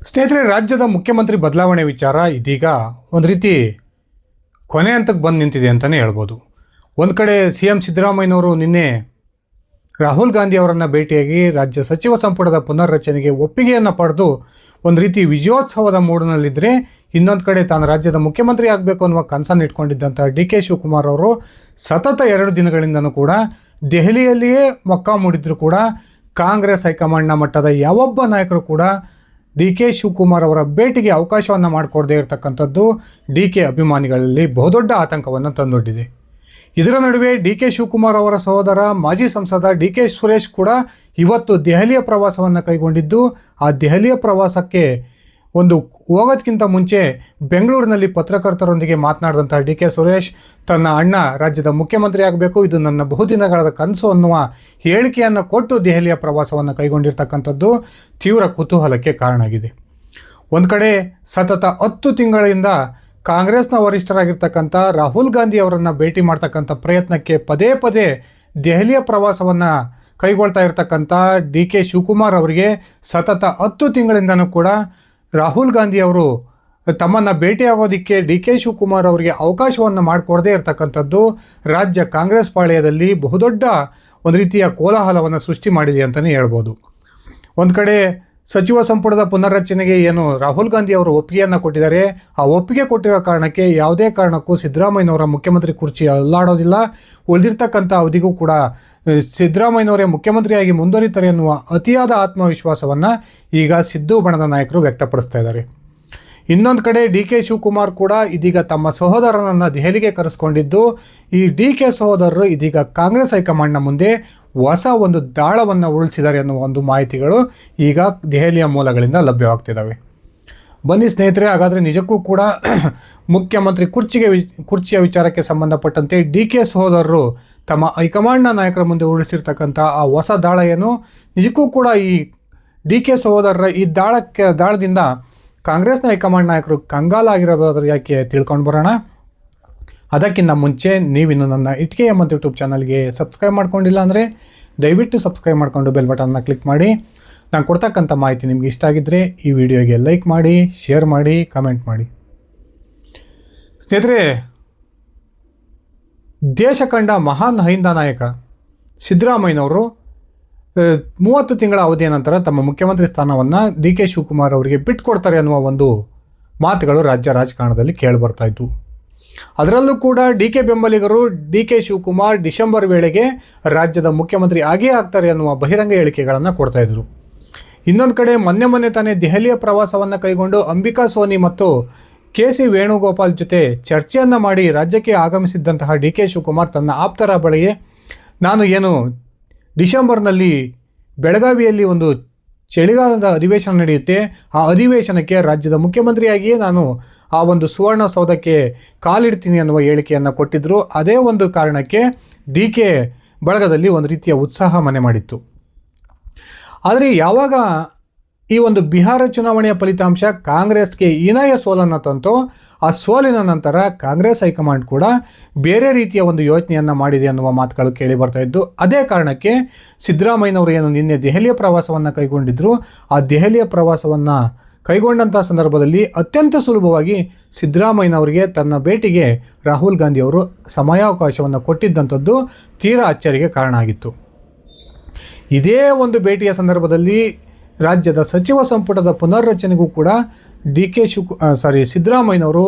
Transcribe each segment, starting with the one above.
ಸ್ನೇಹಿತರೆ, ರಾಜ್ಯದ ಮುಖ್ಯಮಂತ್ರಿ ಬದಲಾವಣೆ ವಿಚಾರ ಇದೀಗ ಒಂದು ರೀತಿ ಕೊನೆ ಹಂತಕ್ಕೆ ಬಂದು ನಿಂತಿದೆ ಅಂತಲೇ ಹೇಳ್ಬೋದು. ಒಂದು ಕಡೆ ಸಿ ಎಂ ಸಿದ್ದರಾಮಯ್ಯನವರು ನಿನ್ನೆ ರಾಹುಲ್ ಗಾಂಧಿ ಅವರನ್ನು ಭೇಟಿಯಾಗಿ ರಾಜ್ಯ ಸಚಿವ ಸಂಪುಟದ ಪುನರ್ರಚನೆಗೆ ಒಪ್ಪಿಗೆಯನ್ನು ಪಡೆದು ಒಂದು ರೀತಿ ವಿಜಯೋತ್ಸವದ ಮೂಡಿನಲ್ಲಿದ್ದರೆ ಇನ್ನೊಂದು ಕಡೆ ತಾನು ರಾಜ್ಯದ ಮುಖ್ಯಮಂತ್ರಿ ಆಗಬೇಕು ಅನ್ನುವ ಕನಸನ್ನು ಇಟ್ಕೊಂಡಿದ್ದಂಥ ಡಿ ಕೆ ಶಿವಕುಮಾರ್ ಅವರು ಸತತ ಎರಡು ದಿನಗಳಿಂದನೂ ಕೂಡ ದೆಹಲಿಯಲ್ಲಿಯೇ ಮೊಕ್ಕ ಮೂಡಿದ್ರು ಕೂಡ ಕಾಂಗ್ರೆಸ್ ಹೈಕಮಾಂಡ್ನ ಮಟ್ಟದ ಯಾವೊಬ್ಬ ನಾಯಕರು ಕೂಡ ಡಿ ಕೆ ಶಿವಕುಮಾರ್ ಅವರ ಭೇಟಿಗೆ ಅವಕಾಶವನ್ನು ಮಾಡಿಕೊಡದೇ ಇರತಕ್ಕಂಥದ್ದು ಡಿ ಕೆ ಅಭಿಮಾನಿಗಳಲ್ಲಿ ಬಹುದೊಡ್ಡ ಆತಂಕವನ್ನು ತಂದೊಡ್ಡಿದೆ. ಇದರ ನಡುವೆ ಡಿ ಕೆ ಶಿವಕುಮಾರ್ ಅವರ ಸಹೋದರ, ಮಾಜಿ ಸಂಸದ ಡಿ ಕೆ ಸುರೇಶ್ ಕೂಡ ಇವತ್ತು ದೆಹಲಿಯ ಪ್ರವಾಸವನ್ನು ಕೈಗೊಂಡಿದ್ದು, ಆ ದೆಹಲಿಯ ಪ್ರವಾಸಕ್ಕೆ ಒಂದು ಹೋಗೋದಕ್ಕಿಂತ ಮುಂಚೆ ಬೆಂಗಳೂರಿನಲ್ಲಿ ಪತ್ರಕರ್ತರೊಂದಿಗೆ ಮಾತನಾಡಿದಂಥ ಡಿ ಕೆ ಸುರೇಶ್, ತನ್ನ ಅಣ್ಣ ರಾಜ್ಯದ ಮುಖ್ಯಮಂತ್ರಿ ಆಗಬೇಕು, ಇದು ನನ್ನ ಬಹುದಿನಗಳ ಕನಸು ಅನ್ನುವ ಹೇಳಿಕೆಯನ್ನು ಕೊಟ್ಟು ದೆಹಲಿಯ ಪ್ರವಾಸವನ್ನು ಕೈಗೊಂಡಿರ್ತಕ್ಕಂಥದ್ದು ತೀವ್ರ ಕುತೂಹಲಕ್ಕೆ ಕಾರಣ ಆಗಿದೆ. ಒಂದು ಕಡೆ ಸತತ ಹತ್ತು ತಿಂಗಳಿಂದ ಕಾಂಗ್ರೆಸ್ನ ವರಿಷ್ಠರಾಗಿರ್ತಕ್ಕಂಥ ರಾಹುಲ್ ಗಾಂಧಿ ಅವರನ್ನು ಭೇಟಿ ಮಾಡ್ತಕ್ಕಂಥ ಪ್ರಯತ್ನಕ್ಕೆ ಪದೇ ಪದೇ ದೆಹಲಿಯ ಪ್ರವಾಸವನ್ನು ಕೈಗೊಳ್ತಾ ಇರತಕ್ಕಂಥ ಡಿ ಕೆ ಶಿವಕುಮಾರ್ ಅವರಿಗೆ ಸತತ ಹತ್ತು ತಿಂಗಳಿಂದನೂ ಕೂಡ ರಾಹುಲ್ ಗಾಂಧಿ ಅವರು ತಮ್ಮನ್ನು ಭೇಟಿಯಾಗೋದಕ್ಕೆ ಡಿ ಕೆ ಶಿವಕುಮಾರ್ ಅವರಿಗೆ ಅವಕಾಶವನ್ನು ಮಾಡಿಕೊಡದೇ ಇರತಕ್ಕಂಥದ್ದು ರಾಜ್ಯ ಕಾಂಗ್ರೆಸ್ ಪಾಳ್ಯದಲ್ಲಿ ಬಹುದೊಡ್ಡ ಒಂದು ರೀತಿಯ ಕೋಲಾಹಲವನ್ನು ಸೃಷ್ಟಿ ಮಾಡಿದೆ ಅಂತಲೇ ಹೇಳ್ಬೋದು. ಒಂದು ಕಡೆ ಸಚಿವ ಸಂಪುಟದ ಪುನರ್ರಚನೆಗೆ ಏನು ರಾಹುಲ್ ಗಾಂಧಿ ಅವರು ಒಪ್ಪಿಗೆಯನ್ನು ಕೊಟ್ಟಿದ್ದಾರೆ, ಆ ಒಪ್ಪಿಗೆ ಕೊಟ್ಟಿರೋ ಕಾರಣಕ್ಕೆ ಯಾವುದೇ ಕಾರಣಕ್ಕೂ ಸಿದ್ದರಾಮಯ್ಯನವರ ಮುಖ್ಯಮಂತ್ರಿ ಕುರ್ಚಿ ಅಲ್ಲಾಡೋದಿಲ್ಲ. ಉಳಿದಿರ್ತಕ್ಕಂಥ ಅವಧಿಗೂ ಕೂಡ ಸಿದ್ದರಾಮಯ್ಯನವರೇ ಮುಖ್ಯಮಂತ್ರಿಯಾಗಿ ಮುಂದುವರಿತಾರೆ ಎನ್ನುವ ಅತಿಯಾದ ಆತ್ಮವಿಶ್ವಾಸವನ್ನು ಈಗ ಸಿದ್ದು ಬಣದ ನಾಯಕರು ವ್ಯಕ್ತಪಡಿಸ್ತಾ ಇದ್ದಾರೆ. ಇನ್ನೊಂದು ಕಡೆ ಡಿ ಕೆ ಶಿವಕುಮಾರ್ ಕೂಡ ಇದೀಗ ತಮ್ಮ ಸಹೋದರನನ್ನು ದೆಹಲಿಗೆ ಕರೆಸ್ಕೊಂಡಿದ್ದು, ಈ ಡಿ ಕೆ ಸಹೋದರರು ಇದೀಗ ಕಾಂಗ್ರೆಸ್ ಹೈಕಮಾಂಡ್ನ ಮುಂದೆ ಹೊಸ ಒಂದು ದಾಳವನ್ನು ಉರುಳಿಸಿದ್ದಾರೆ ಅನ್ನುವ ಒಂದು ಮಾಹಿತಿಗಳು ಈಗ ದೆಹಲಿಯ ಮೂಲಗಳಿಂದ ಲಭ್ಯವಾಗ್ತಿದ್ದಾವೆ. ಬನ್ನಿ ಸ್ನೇಹಿತರೆ, ಹಾಗಾದರೆ ನಿಜಕ್ಕೂ ಕೂಡ ಮುಖ್ಯಮಂತ್ರಿ ಕುರ್ಚಿಗೆ ಕುರ್ಚಿಯ ವಿಚಾರಕ್ಕೆ ಸಂಬಂಧಪಟ್ಟಂತೆ ಡಿ ಕೆ ಸಹೋದರರು ತಮ್ಮ ಹೈಕಮಾಂಡ್ನ ನಾಯಕರ ಮುಂದೆ ಉರುಳಿಸಿರ್ತಕ್ಕಂಥ ಆ ಹೊಸ ದಾಳ ಏನು ನಿಜಕ್ಕೂ ಕೂಡ ಈ ಡಿ ಕೆ ಸಹೋದರರ ಈ ದಾಳಕ್ಕೆ, ದಾಳದಿಂದ ಕಾಂಗ್ರೆಸ್ನ ಹೈಕಮಾಂಡ್ ನಾಯಕರು ಕಂಗಾಲಾಗಿರೋದಾದ್ರೆ ಯಾಕೆ ತಿಳ್ಕೊಂಡು ಬರೋಣ. ಅದಕ್ಕಿಂತ ಮುಂಚೆ ನೀವಿನ್ನು ನನ್ನ ಇಟ್ಕೆ ಎಂಬಂತ ಯೂಟ್ಯೂಬ್ ಚಾನಲ್ಗೆ ಸಬ್ಸ್ಕ್ರೈಬ್ ಮಾಡ್ಕೊಂಡಿಲ್ಲ ಅಂದರೆ ದಯವಿಟ್ಟು ಸಬ್ಸ್ಕ್ರೈಬ್ ಮಾಡಿಕೊಂಡು ಬೆಲ್ ಬಟನ್ನ ಕ್ಲಿಕ್ ಮಾಡಿ. ನಾನು ಕೊಡ್ತಕ್ಕಂಥ ಮಾಹಿತಿ ನಿಮ್ಗೆ ಇಷ್ಟ ಆಗಿದ್ದರೆ ಈ ವಿಡಿಯೋಗೆ ಲೈಕ್ ಮಾಡಿ, ಶೇರ್ ಮಾಡಿ, ಕಮೆಂಟ್ ಮಾಡಿ. ಸ್ನೇಹಿತರೆ ದೇಶ ಕಂಡ ಮಹಾನ್ ಹೈಂದ ನಾಯಕ ಸಿದ್ದರಾಮಯ್ಯನವರು ಮೂವತ್ತು ತಿಂಗಳ ಅವಧಿಯ ನಂತರ ತಮ್ಮ ಮುಖ್ಯಮಂತ್ರಿ ಸ್ಥಾನವನ್ನು ಡಿ ಕೆ ಶಿವಕುಮಾರ್ ಅವರಿಗೆ ಬಿಟ್ಕೊಡ್ತಾರೆ ಅನ್ನುವ ಒಂದು ಮಾತುಗಳು ರಾಜ್ಯ ರಾಜಕಾರಣದಲ್ಲಿ ಕೇಳಿಬರ್ತಾ ಇದ್ವು. ಅದರಲ್ಲೂ ಕೂಡ ಡಿ ಕೆ ಬೆಂಬಲಿಗರು ಡಿ ಕೆ ಶಿವಕುಮಾರ್ ಡಿಸೆಂಬರ್ ವೇಳೆಗೆ ರಾಜ್ಯದ ಮುಖ್ಯಮಂತ್ರಿ ಆಗೇ ಆಗ್ತಾರೆ ಅನ್ನುವ ಬಹಿರಂಗ ಹೇಳಿಕೆಗಳನ್ನು ಕೊಡ್ತಾ ಇದ್ರು. ಇನ್ನೊಂದು ಕಡೆ ಮೊನ್ನೆ ಮೊನ್ನೆ ತಾನೇ ದೆಹಲಿಯ ಪ್ರವಾಸವನ್ನು ಕೈಗೊಂಡು ಅಂಬಿಕಾ ಸೋನಿ ಮತ್ತು ಕೆ ಸಿ ವೇಣುಗೋಪಾಲ್ ಜೊತೆ ಚರ್ಚೆಯನ್ನು ಮಾಡಿ ರಾಜ್ಯಕ್ಕೆ ಆಗಮಿಸಿದ್ದಂತಹ ಡಿ ಕೆ ಶಿವಕುಮಾರ್ ತನ್ನ ಆಪ್ತರ ಬಳಿಯೇ, ನಾನು ಏನು ಡಿಸೆಂಬರ್ನಲ್ಲಿ ಬೆಳಗಾವಿಯಲ್ಲಿ ಒಂದು ಚಳಿಗಾಲದ ಅಧಿವೇಶನ ನಡೆಯುತ್ತೆ, ಆ ಅಧಿವೇಶನಕ್ಕೆ ರಾಜ್ಯದ ಮುಖ್ಯಮಂತ್ರಿಯಾಗಿಯೇ ನಾನು ಆ ಒಂದು ಸುವರ್ಣಸೌಧಕ್ಕೆ ಕಾಲಿಡ್ತೀನಿ ಅನ್ನುವ ಹೇಳಿಕೆಯನ್ನು ಕೊಟ್ಟಿದ್ದರು ಅದೇ ಒಂದು ಕಾರಣಕ್ಕೆ ಡಿ ಕೆ ಬಳಗದಲ್ಲಿ ಒಂದು ರೀತಿಯ ಉತ್ಸಾಹ ಮನೆ ಮಾಡಿತ್ತು. ಆದರೆ ಯಾವಾಗ ಈ ಒಂದು ಬಿಹಾರ ಚುನಾವಣೆಯ ಫಲಿತಾಂಶ ಕಾಂಗ್ರೆಸ್ಗೆ ಹೀನಾಯ ಸೋಲನ್ನು ತಂತು, ಆ ಸೋಲಿನ ನಂತರ ಕಾಂಗ್ರೆಸ್ ಹೈಕಮಾಂಡ್ ಕೂಡ ಬೇರೆ ರೀತಿಯ ಒಂದು ಯೋಚನೆಯನ್ನು ಮಾಡಿದೆ ಅನ್ನುವ ಮಾತುಗಳು ಕೇಳಿ ಬರ್ತಾ ಇದ್ದು, ಅದೇ ಕಾರಣಕ್ಕೆ ಸಿದ್ದರಾಮಯ್ಯನವರು ಏನು ನಿನ್ನೆ ದೆಹಲಿಯ ಪ್ರವಾಸವನ್ನು ಕೈಗೊಂಡಿದ್ದರು ಆ ದೆಹಲಿಯ ಪ್ರವಾಸವನ್ನು ಕೈಗೊಂಡಂಥ ಸಂದರ್ಭದಲ್ಲಿ ಅತ್ಯಂತ ಸುಲಭವಾಗಿ ಸಿದ್ದರಾಮಯ್ಯನವರಿಗೆ ತನ್ನ ಭೇಟಿಗೆ ರಾಹುಲ್ ಗಾಂಧಿ ಅವರು ಸಮಯಾವಕಾಶವನ್ನು ಕೊಟ್ಟಿದ್ದಂಥದ್ದು ತೀರಾ ಅಚ್ಚರಿಗೆ ಕಾರಣ ಆಗಿತ್ತು. ಇದೇ ಒಂದು ಭೇಟಿಯ ಸಂದರ್ಭದಲ್ಲಿ ರಾಜ್ಯದ ಸಚಿವ ಸಂಪುಟದ ಪುನರ್ರಚನೆಗೂ ಕೂಡ ಡಿ ಕೆ ಶಿವ್ ಸಾರಿ ಸಿದ್ದರಾಮಯ್ಯನವರು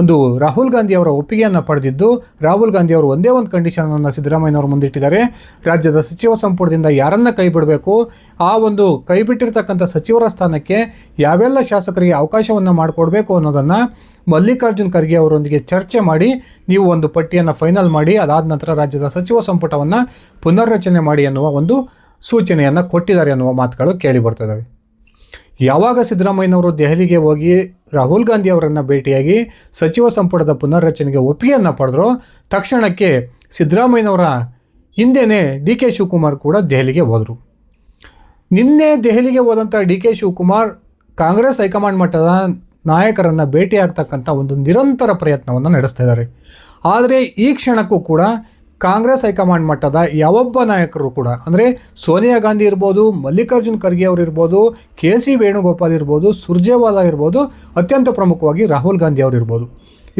ಒಂದು ರಾಹುಲ್ ಗಾಂಧಿ ಅವರ ಒಪ್ಪಿಗೆಯನ್ನು ಪಡೆದಿದ್ದು, ರಾಹುಲ್ ಗಾಂಧಿ ಅವರು ಒಂದೇ ಒಂದು ಕಂಡೀಷನನ್ನು ಸಿದ್ದರಾಮಯ್ಯನವರು ಮುಂದಿಟ್ಟಿದ್ದಾರೆ. ರಾಜ್ಯದ ಸಚಿವ ಸಂಪುಟದಿಂದ ಯಾರನ್ನ ಕೈ ಬಿಡಬೇಕು ಆ ಒಂದು ಕೈ ಬಿಟ್ಟಿರ್ತಕ್ಕಂಥ ಸಚಿವರ ಸ್ಥಾನಕ್ಕೆ ಯಾವೆಲ್ಲ ಶಾಸಕರಿಗೆ ಅವಕಾಶವನ್ನು ಮಾಡಿಕೊಡ್ಬೇಕು ಅನ್ನೋದನ್ನು ಮಲ್ಲಿಕಾರ್ಜುನ್ ಖರ್ಗೆ ಅವರೊಂದಿಗೆ ಚರ್ಚೆ ಮಾಡಿ, ನೀವು ಒಂದು ಪಟ್ಟಿಯನ್ನು ಫೈನಲ್ ಮಾಡಿ, ಅದಾದ ನಂತರ ರಾಜ್ಯದ ಸಚಿವ ಸಂಪುಟವನ್ನು ಪುನರ್ರಚನೆ ಮಾಡಿ ಅನ್ನುವ ಒಂದು ಸೂಚನೆಯನ್ನು ಕೊಟ್ಟಿದ್ದಾರೆ ಅನ್ನುವ ಮಾತುಗಳು ಕೇಳಿ ಬರ್ತದವೆ ಯಾವಾಗ ಸಿದ್ದರಾಮಯ್ಯನವರು ದೆಹಲಿಗೆ ಹೋಗಿ ರಾಹುಲ್ ಗಾಂಧಿ ಅವರನ್ನು ಭೇಟಿಯಾಗಿ ಸಚಿವ ಸಂಪುಟದ ಪುನರ್ರಚನೆಗೆ ಒಪ್ಪಿಗೆಯನ್ನು ಪಡೆದ್ರು, ತಕ್ಷಣಕ್ಕೆ ಸಿದ್ದರಾಮಯ್ಯನವರ ಹಿಂದೆಯೇ ಡಿ ಕೆ ಶಿವಕುಮಾರ್ ಕೂಡ ದೆಹಲಿಗೆ ಹೋದರು. ನಿನ್ನೆ ದೆಹಲಿಗೆ ಹೋದಂಥ D K Shivakumar Congress high command ಮಟ್ಟದ ನಾಯಕರನ್ನು ಭೇಟಿಯಾಗ್ತಕ್ಕಂಥ ಒಂದು ನಿರಂತರ ಪ್ರಯತ್ನವನ್ನು ನಡೆಸ್ತಾ ಇದ್ದಾರೆ. ಆದರೆ ಈ ಕ್ಷಣಕ್ಕೂ ಕೂಡ ಕಾಂಗ್ರೆಸ್ ಹೈಕಮಾಂಡ್ ಮಟ್ಟದ ಯಾವೊಬ್ಬ ನಾಯಕರು ಕೂಡ, ಅಂದರೆ ಸೋನಿಯಾ ಗಾಂಧಿ ಇರ್ಬೋದು, ಮಲ್ಲಿಕಾರ್ಜುನ್ ಖರ್ಗೆ ಅವರು ಇರ್ಬೋದು, ಕೆ ಸಿ ವೇಣುಗೋಪಾಲ್ ಇರ್ಬೋದು, ಸುರ್ಜೇವಾಲಾ ಇರ್ಬೋದು, ಅತ್ಯಂತ ಪ್ರಮುಖವಾಗಿ ರಾಹುಲ್ ಗಾಂಧಿ ಅವರು ಇರ್ಬೋದು.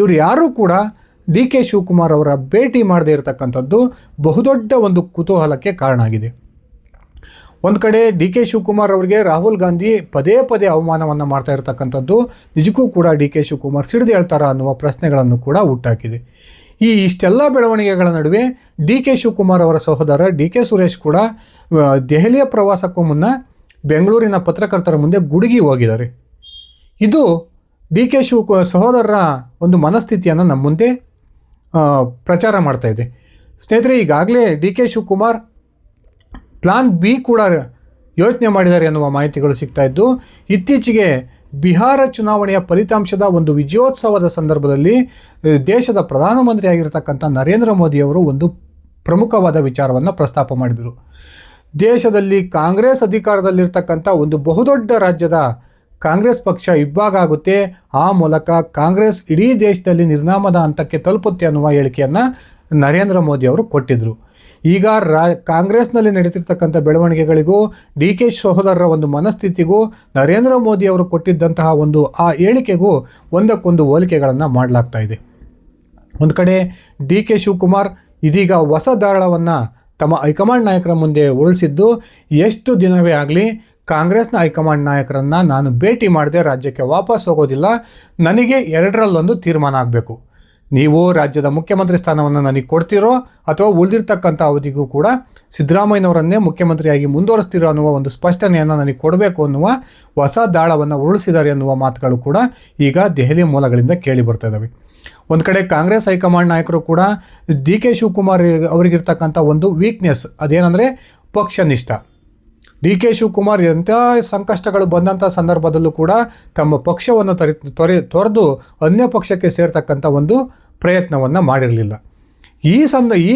ಇವರು ಯಾರೂ ಕೂಡ ಡಿ ಕೆ ಶಿವಕುಮಾರ್ ಅವರ ಭೇಟಿ ಮಾಡದೇ ಇರತಕ್ಕಂಥದ್ದು ಬಹುದೊಡ್ಡ ಒಂದು ಕುತೂಹಲಕ್ಕೆ ಕಾರಣ ಆಗಿದೆ. ಒಂದು ಕಡೆ ಡಿ ಕೆ ಶಿವಕುಮಾರ್ ಅವರಿಗೆ ರಾಹುಲ್ ಗಾಂಧಿ ಪದೇ ಪದೇ ಅವಮಾನವನ್ನು ಮಾಡ್ತಾ ಇರತಕ್ಕಂಥದ್ದು, ನಿಜಕ್ಕೂ ಕೂಡ ಡಿ ಕೆ ಶಿವಕುಮಾರ್ ಸಿಡಿದು ಹೇಳ್ತಾರಾ ಅನ್ನುವ ಪ್ರಶ್ನೆಗಳನ್ನು ಕೂಡ ಹುಟ್ಟಾಕಿದೆ. ಈ ಇಷ್ಟೆಲ್ಲ ಬೆಳವಣಿಗೆಗಳ ನಡುವೆ ಡಿ ಕೆ ಶಿವಕುಮಾರ್ ಅವರ ಸಹೋದರ ಡಿ ಕೆ ಸುರೇಶ್ ಕೂಡ ದೆಹಲಿಯ ಪ್ರವಾಸಕ್ಕೂ ಮುನ್ನ ಬೆಂಗಳೂರಿನ ಪತ್ರಕರ್ತರ ಮುಂದೆ ಗುಡುಗಿ ಹೋಗಿದ್ದಾರೆ. ಇದು ಡಿ ಕೆ ಶಿವ, ಸಹೋದರರ ಒಂದು ಮನಸ್ಥಿತಿಯನ್ನು ನಮ್ಮ ಮುಂದೆ ಪ್ರಚಾರ ಮಾಡ್ತಾ ಇದೆ. ಸ್ನೇಹಿತರೆ, ಈಗಾಗಲೇ D K Shivakumar plan B ಕೂಡ ಯೋಚನೆ ಮಾಡಿದ್ದಾರೆ ಎನ್ನುವ ಮಾಹಿತಿಗಳು ಸಿಗ್ತಾ ಇದ್ದು, ಇತ್ತೀಚೆಗೆ ಬಿಹಾರ ಚುನಾವಣೆಯ ಫಲಿತಾಂಶದ ಒಂದು ವಿಜಯೋತ್ಸವದ ಸಂದರ್ಭದಲ್ಲಿ ದೇಶದ ಪ್ರಧಾನಮಂತ್ರಿಯಾಗಿರ್ತಕ್ಕಂಥ ನರೇಂದ್ರ ಮೋದಿಯವರು ಒಂದು ಪ್ರಮುಖವಾದ ವಿಚಾರವನ್ನು ಪ್ರಸ್ತಾಪ ಮಾಡಿದರು. ದೇಶದಲ್ಲಿ ಕಾಂಗ್ರೆಸ್ ಅಧಿಕಾರದಲ್ಲಿರ್ತಕ್ಕಂಥ ಒಂದು ಬಹುದೊಡ್ಡ ರಾಜ್ಯದ ಕಾಂಗ್ರೆಸ್ ಪಕ್ಷ ಇಬ್ಬಾಗ ಆಗುತ್ತೆ, ಆ ಮೂಲಕ ಕಾಂಗ್ರೆಸ್ ಇಡೀ ದೇಶದಲ್ಲಿ ನಿರ್ನಾಮದ ಹಂತಕ್ಕೆ ತಲುಪುತ್ತೆ ಅನ್ನುವ ಹೇಳಿಕೆಯನ್ನು ನರೇಂದ್ರ ಮೋದಿ ಅವರು ಕೊಟ್ಟಿದ್ದರು ಈಗ ರಾ, ಕಾಂಗ್ರೆಸ್ನಲ್ಲಿ ನಡೀತಿರ್ತಕ್ಕಂಥ ಬೆಳವಣಿಗೆಗಳಿಗೂ ಡಿ ಕೆ ಸಹೋದರರ ಒಂದು ಮನಸ್ಥಿತಿಗೂ ನರೇಂದ್ರ ಮೋದಿ ಅವರು ಕೊಟ್ಟಿದ್ದಂತಹ ಒಂದು ಆ ಹೇಳಿಕೆಗೂ ಒಂದಕ್ಕೊಂದು ಹೋಲಿಕೆಗಳನ್ನು ಮಾಡಲಾಗ್ತಾ ಇದೆ. ಒಂದು ಕಡೆ ಡಿ ಕೆ ಶಿವಕುಮಾರ್ ಇದೀಗ ಹೊಸ ದಾಳವನ್ನು ತಮ್ಮ ಹೈಕಮಾಂಡ್ ನಾಯಕರ ಮುಂದೆ ಉರುಳಿಸಿದ್ದು, ಎಷ್ಟು ದಿನವೇ ಆಗಲಿ ಕಾಂಗ್ರೆಸ್ನ ಹೈಕಮಾಂಡ್ ನಾಯಕರನ್ನು ನಾನು ಭೇಟಿ ಮಾಡದೆ ರಾಜ್ಯಕ್ಕೆ ವಾಪಸ್ ಹೋಗೋದಿಲ್ಲ, ನನಗೆ ಎರಡರಲ್ಲೊಂದು ತೀರ್ಮಾನ ಆಗಬೇಕು. ನೀವು ರಾಜ್ಯದ ಮುಖ್ಯಮಂತ್ರಿ ಸ್ಥಾನವನ್ನು ನನಗೆ ಕೊಡ್ತೀರೋ ಅಥವಾ ಉಳಿದಿರ್ತಕ್ಕಂಥ ಅವಧಿಗೂ ಕೂಡ ಸಿದ್ದರಾಮಯ್ಯನವರನ್ನೇ ಮುಖ್ಯಮಂತ್ರಿಯಾಗಿ ಮುಂದುವರಿಸ್ತಿರೋ ಅನ್ನುವ ಒಂದು ಸ್ಪಷ್ಟನೆಯನ್ನು ನನಗೆ ಕೊಡಬೇಕು ಅನ್ನುವ ಹೊಸ ದಾಳವನ್ನು ಉರುಳಿಸಿದ್ದಾರೆ ಅನ್ನುವ ಮಾತುಗಳು ಕೂಡ ಈಗ ದೆಹಲಿ ಮೂಲಗಳಿಂದ ಕೇಳಿ ಬರ್ತಾ ಇದ್ದಾವೆ ಒಂದು ಕಡೆ ಕಾಂಗ್ರೆಸ್ ಹೈಕಮಾಂಡ್ ನಾಯಕರು ಕೂಡ ಡಿ ಕೆ ಶಿವಕುಮಾರ್ ಅವರಿಗಿರ್ತಕ್ಕಂಥ ಒಂದು ವೀಕ್ನೆಸ್ ಅದೇನೆಂದರೆ ಪಕ್ಷನಿಷ್ಠ. ಡಿ ಕೆ ಶಿವಕುಮಾರ್ ಎಂಥ ಸಂಕಷ್ಟಗಳು ಬಂದಂಥ ಸಂದರ್ಭದಲ್ಲೂ ಕೂಡ ತಮ್ಮ ಪಕ್ಷವನ್ನು ತರಿ, ತೊರೆ, ತೊರೆದು ಅನ್ಯ ಪಕ್ಷಕ್ಕೆ ಸೇರ್ತಕ್ಕಂಥ ಒಂದು ಪ್ರಯತ್ನವನ್ನು ಮಾಡಿರಲಿಲ್ಲ. ಈ ಸಂದ, ಈ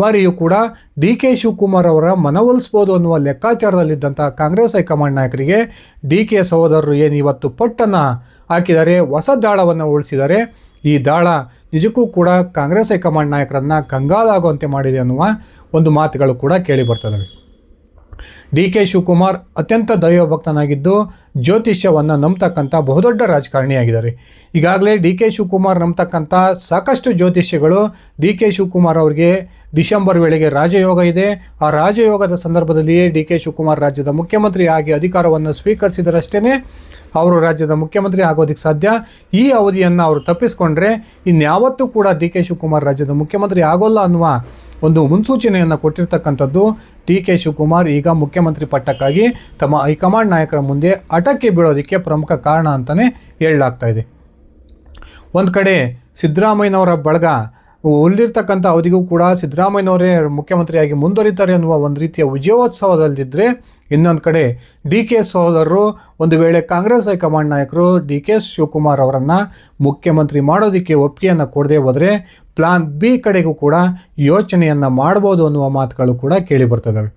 ಬಾರಿಯೂ ಕೂಡ ಡಿ ಕೆ ಶಿವಕುಮಾರ್ ಅವರ ಮನವೊಲಿಸ್ಬೋದು ಅನ್ನುವ ಲೆಕ್ಕಾಚಾರದಲ್ಲಿದ್ದಂಥ ಕಾಂಗ್ರೆಸ್ ಹೈಕಮಾಂಡ್ ನಾಯಕರಿಗೆ ಡಿ ಕೆ ಸಹೋದರರು ಏನು ಇವತ್ತು ಪಟ್ಟನ್ನು ಹಾಕಿದ್ದಾರೆ ಹೊಸ ದಾಳವನ್ನು ಉಳಿಸಿದರೆ, ಈ ದಾಳ ನಿಜಕ್ಕೂ ಕೂಡ ಕಾಂಗ್ರೆಸ್ ಹೈಕಮಾಂಡ್ ನಾಯಕರನ್ನು ಕಂಗಾಲಾಗುವಂತೆ ಮಾಡಿದೆ ಅನ್ನುವ ಒಂದು ಮಾತುಗಳು ಕೂಡ ಕೇಳಿ ಬರ್ತದವೆ. ಡಿ ಕೆ ಶಿವಕುಮಾರ್ ಅತ್ಯಂತ ದೈವಭಕ್ತನಾಗಿದ್ದು ಜ್ಯೋತಿಷ್ಯವನ್ನು ನಂಬತಕ್ಕಂಥ ಬಹುದೊಡ್ಡ ರಾಜಕಾರಣಿಯಾಗಿದ್ದಾರೆ. ಈಗಾಗಲೇ ಡಿ ಕೆ ಶಿವಕುಮಾರ್ ನಂಬತಕ್ಕಂಥ ಸಾಕಷ್ಟು ಜ್ಯೋತಿಷ್ಯಗಳು ಡಿ ಕೆ ಶಿವಕುಮಾರ್ ಅವರಿಗೆ ಡಿಸೆಂಬರ್ ವೇಳೆಗೆ ರಾಜಯೋಗ ಇದೆ. ಆ ರಾಜಯೋಗದ ಸಂದರ್ಭದಲ್ಲಿಯೇ ಡಿ ಕೆ ಶಿವಕುಮಾರ್ ರಾಜ್ಯದ ಮುಖ್ಯಮಂತ್ರಿ ಆಗಿ ಅಧಿಕಾರವನ್ನು ಸ್ವೀಕರಿಸಿದರಷ್ಟೇ ಅವರು ರಾಜ್ಯದ ಮುಖ್ಯಮಂತ್ರಿ ಆಗೋದಕ್ಕೆ ಸಾಧ್ಯ. ಈ ಅವಧಿಯನ್ನು ಅವರು ತಪ್ಪಿಸ್ಕೊಂಡ್ರೆ ಇನ್ಯಾವತ್ತೂ ಕೂಡ ಡಿ ಕೆ ಶಿವಕುಮಾರ್ ರಾಜ್ಯದ ಮುಖ್ಯಮಂತ್ರಿ ಆಗೋಲ್ಲ ಅನ್ನುವ ಒಂದು ಮುನ್ಸೂಚನೆಯನ್ನು ಕೊಟ್ಟಿರ್ತಕ್ಕಂಥದ್ದು ಡಿ ಕೆ ಶಿವಕುಮಾರ್. ಈಗ ಮುಖ್ಯಮಂತ್ರಿ ಪಟ್ಟಕ್ಕಾಗಿ ತಮ್ಮ ಹೈಕಮಾಂಡ್ ನಾಯಕರ ಮುಂದೆ ಅಟಕ್ಕೆ ಬೀಳೋದಕ್ಕೆ ಪ್ರಮುಖ ಕಾರಣ ಅಂತಲೇ ಹೇಳಲಾಗ್ತಾ ಇದೆ. ಒಂದು ಕಡೆ ಸಿದ್ದರಾಮಯ್ಯನವರ ಬಳಗ ಉಳಿದಿರ್ತಕ್ಕಂಥ ಅವಧಿಗೂ ಕೂಡ ಸಿದ್ದರಾಮಯ್ಯನವರೇ ಮುಖ್ಯಮಂತ್ರಿಯಾಗಿ ಮುಂದುವರಿತಾರೆ ಅನ್ನುವ ಒಂದು ರೀತಿಯ ವಿಜಯೋತ್ಸವದಲ್ಲಿದ್ದರೆ ಇನ್ನೊಂದು ಕಡೆ ಡಿ ಕೆ ಸಹೋದರರು ಒಂದು ವೇಳೆ ಕಾಂಗ್ರೆಸ್ ಹೈಕಮಾಂಡ್ ನಾಯಕರು ಡಿ ಕೆ ಶಿವಕುಮಾರ್ ಅವರನ್ನು ಮುಖ್ಯಮಂತ್ರಿ ಮಾಡೋದಕ್ಕೆ ಒಪ್ಪಿಗೆಯನ್ನು ಕೊಡದೆ ಹೋದರೆ ಪ್ಲಾನ್ ಬಿ ಕಡೆಗೂ ಕೂಡ ಯೋಚನೆಯನ್ನು ಮಾಡ್ಬೋದು ಅನ್ನುವ ಮಾತುಗಳು ಕೂಡ ಕೇಳಿ ಬರ್ತದವೆ.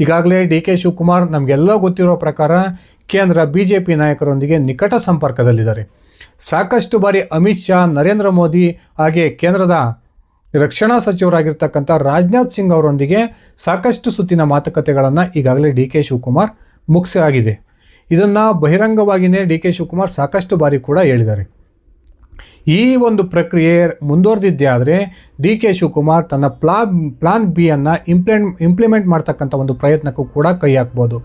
ಈಗಾಗಲೇ ಡಿ ಕೆ ಶಿವಕುಮಾರ್ ನಮಗೆಲ್ಲ ಗೊತ್ತಿರೋ ಪ್ರಕಾರ ಕೇಂದ್ರ ಬಿ ಜೆ ಪಿ ನಾಯಕರೊಂದಿಗೆ ನಿಕಟ ಸಂಪರ್ಕದಲ್ಲಿದ್ದಾರೆ. ಸಾಕಷ್ಟು ಬಾರಿ ಅಮಿತ್ ಶಾ, ನರೇಂದ್ರ ಮೋದಿ ಹಾಗೆ ಕೇಂದ್ರದ ರಕ್ಷಣಾ ಸಚಿವರಾಗಿರ್ತಕ್ಕಂಥ ರಾಜನಾಥ್ ಸಿಂಗ್ ಅವರೊಂದಿಗೆ ಸಾಕಷ್ಟು ಸುತ್ತಿನ ಮಾತುಕತೆಗಳನ್ನು ಈಗಾಗಲೇ ಡಿ ಕೆ ಶಿವಕುಮಾರ್ ಮುಗಿಸಿ ಆಗಿದೆ ಇದನ್ನು ಬಹಿರಂಗವಾಗಿಯೇ ಡಿ ಕೆ ಶಿವಕುಮಾರ್ ಸಾಕಷ್ಟು ಬಾರಿ ಕೂಡ ಹೇಳಿದ್ದಾರೆ. ಈ ಒಂದು ಪ್ರಕ್ರಿಯೆ ಮುಂದುವರೆದಿದ್ದೇ ಆದರೆ ಡಿ ಕೆ ಶಿವಕುಮಾರ್ ತನ್ನ ಪ್ಲಾ ಪ್ಲಾನ್ ಬಿಯನ್ನು ಇಂಪ್ಲೆಂಟ್ ಇಂಪ್ಲಿಮೆಂಟ್ ಮಾಡ್ತಕ್ಕಂಥ ಒಂದು ಪ್ರಯತ್ನಕ್ಕೂ ಕೂಡ ಕೈ ಹಾಕ್ಬೋದು.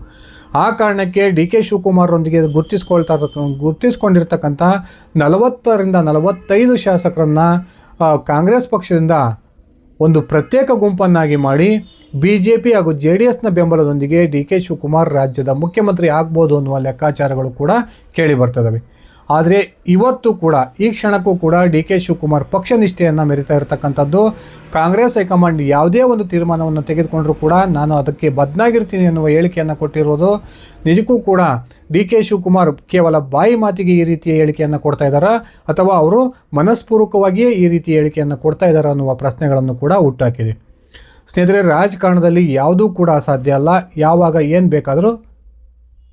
ಆ ಕಾರಣಕ್ಕೆ ಡಿ ಕೆ ಶಿವಕುಮಾರ್ರೊಂದಿಗೆ ಗುರ್ತಿಸ್ಕೊಳ್ತಾ ಗುರ್ತಿಸ್ಕೊಂಡಿರ್ತಕ್ಕಂಥ ನಲವತ್ತರಿಂದ ನಲವತ್ತೈದು ಶಾಸಕರನ್ನು ಕಾಂಗ್ರೆಸ್ ಪಕ್ಷದಿಂದ ಒಂದು ಪ್ರತ್ಯೇಕ ಗುಂಪನ್ನಾಗಿ ಮಾಡಿ ಬಿ ಜೆ ಪಿ ಹಾಗೂ ಜೆ ಡಿ ಎಸ್ನ ಬೆಂಬಲದೊಂದಿಗೆ ಡಿ ಕೆ ಶಿವಕುಮಾರ್ ರಾಜ್ಯದ ಮುಖ್ಯಮಂತ್ರಿ ಆಗ್ಬೋದು ಅನ್ನುವ ಲೆಕ್ಕಾಚಾರಗಳು ಕೂಡ ಕೇಳಿ ಬರ್ತದವೆ ಆದರೆ ಇವತ್ತು ಕೂಡ, ಈ ಕ್ಷಣಕ್ಕೂ ಕೂಡ ಡಿ ಕೆ ಶಿವಕುಮಾರ್ ಪಕ್ಷ ನಿಷ್ಠೆಯನ್ನು ಮೆರಿತಾ ಇರತಕ್ಕಂಥದ್ದು. ಕಾಂಗ್ರೆಸ್ ಹೈಕಮಾಂಡ್ ಯಾವುದೇ ಒಂದು ತೀರ್ಮಾನವನ್ನು ತೆಗೆದುಕೊಂಡರೂ ಕೂಡ ನಾನು ಅದಕ್ಕೆ ಬದ್ನಾಗಿರ್ತೀನಿ ಎನ್ನುವ ಹೇಳಿಕೆಯನ್ನು ಕೊಟ್ಟಿರೋದು. ನಿಜಕ್ಕೂ ಕೂಡ ಡಿ ಕೆ ಶಿವಕುಮಾರ್ ಕೇವಲ ಬಾಯಿ ಮಾತಿಗೆ ಈ ರೀತಿಯ ಹೇಳಿಕೆಯನ್ನು ಕೊಡ್ತಾ ಇದ್ದಾರಾ? ಅಥವಾ ಅವರು ಮನಸ್ಪೂರ್ವಕವಾಗಿಯೇ ಈ ರೀತಿಯ ಹೇಳಿಕೆಯನ್ನು ಕೊಡ್ತಾ ಇದ್ದಾರಾ ಅನ್ನುವ ಪ್ರಶ್ನೆಗಳನ್ನು ಕೂಡ ಹುಟ್ಟಾಕಿದೆ. ಸ್ನೇಹಿತರೆ, ರಾಜಕಾರಣದಲ್ಲಿ ಯಾವುದೂ ಕೂಡ ಅಸಾಧ್ಯ ಅಲ್ಲ. ಯಾವಾಗ ಏನು ಬೇಕಾದರೂ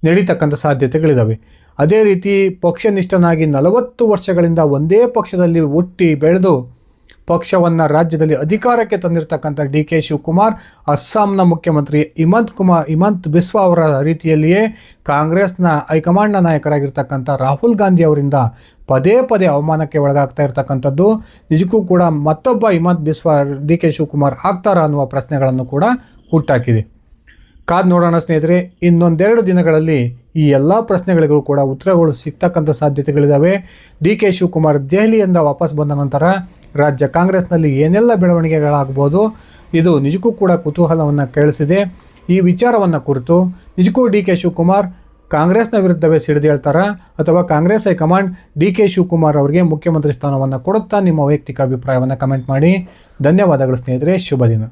ನಡೀತಕ್ಕಂಥ ಸಾಧ್ಯತೆಗಳಿದ್ದಾವೆ ಅದೇ ರೀತಿ ಪಕ್ಷನಿಷ್ಠನಾಗಿ ನಲವತ್ತು ವರ್ಷಗಳಿಂದ ಒಂದೇ ಪಕ್ಷದಲ್ಲಿ ಹುಟ್ಟಿ ಬೆಳೆದು ಪಕ್ಷವನ್ನು ರಾಜ್ಯದಲ್ಲಿ ಅಧಿಕಾರಕ್ಕೆ ತಂದಿರತಕ್ಕಂಥ ಡಿ ಕೆ ಶಿವಕುಮಾರ್, ಅಸ್ಸಾಂನ ಮುಖ್ಯಮಂತ್ರಿ ಹಿಮಂತ್ ಕುಮಾರ್, ಹಿಮಂತ್ ಬಿಸ್ವಾ ಅವರ ರೀತಿಯಲ್ಲಿಯೇ ಕಾಂಗ್ರೆಸ್ನ ಹೈಕಮಾಂಡ್ನ ನಾಯಕರಾಗಿರ್ತಕ್ಕಂಥ ರಾಹುಲ್ ಗಾಂಧಿ ಅವರಿಂದ ಪದೇ ಪದೇ ಅವಮಾನಕ್ಕೆ ಒಳಗಾಗ್ತಾ ಇರತಕ್ಕಂಥದ್ದು. ನಿಜಕ್ಕೂ ಕೂಡ ಮತ್ತೊಬ್ಬ ಹಿಮಂತ್ ಬಿಸ್ವಾ, ಡಿ ಕೆ ಶಿವಕುಮಾರ್ ಆಗ್ತಾರಾ ಅನ್ನುವ ಪ್ರಶ್ನೆಗಳನ್ನು ಕೂಡ ಹುಟ್ಟಾಕಿದೆ. ಕಾದ್ ನೋಡೋಣ ಸ್ನೇಹಿತರೆ, ಇನ್ನೊಂದೆರಡು ದಿನಗಳಲ್ಲಿ ಈ ಎಲ್ಲ ಪ್ರಶ್ನೆಗಳಿಗೂ ಕೂಡ ಉತ್ತರಗಳು ಸಿಗ್ತಕ್ಕಂಥ ಸಾಧ್ಯತೆಗಳಿದ್ದಾವೆ ಡಿ ಕೆ ಶಿವಕುಮಾರ್ ದೆಹಲಿಯಿಂದ ವಾಪಸ್ ಬಂದ ನಂತರ ರಾಜ್ಯ ಕಾಂಗ್ರೆಸ್ನಲ್ಲಿ ಏನೆಲ್ಲ ಬೆಳವಣಿಗೆಗಳಾಗ್ಬೋದು, ಇದು ನಿಜಕ್ಕೂ ಕೂಡ ಕುತೂಹಲವನ್ನು ಕೇಳಿಸಿದೆ. ಈ ವಿಚಾರವನ್ನು ಕುರಿತು ನಿಜಕ್ಕೂ ಡಿ ಕೆ ಶಿವಕುಮಾರ್ ಕಾಂಗ್ರೆಸ್ನ ವಿರುದ್ಧವೇ ಸಿಡಿದೇಳ್ತಾರಾ ಅಥವಾ Congress high command D K Shivakumar ಅವರಿಗೆ ಮುಖ್ಯಮಂತ್ರಿ ಸ್ಥಾನವನ್ನು ಕೊಡುತ್ತಾ ನಿಮ್ಮ ವೈಯಕ್ತಿಕ ಅಭಿಪ್ರಾಯವನ್ನು ಕಮೆಂಟ್ ಮಾಡಿ. ಧನ್ಯವಾದಗಳು ಸ್ನೇಹಿತರೆ, ಶುಭ ದಿನ.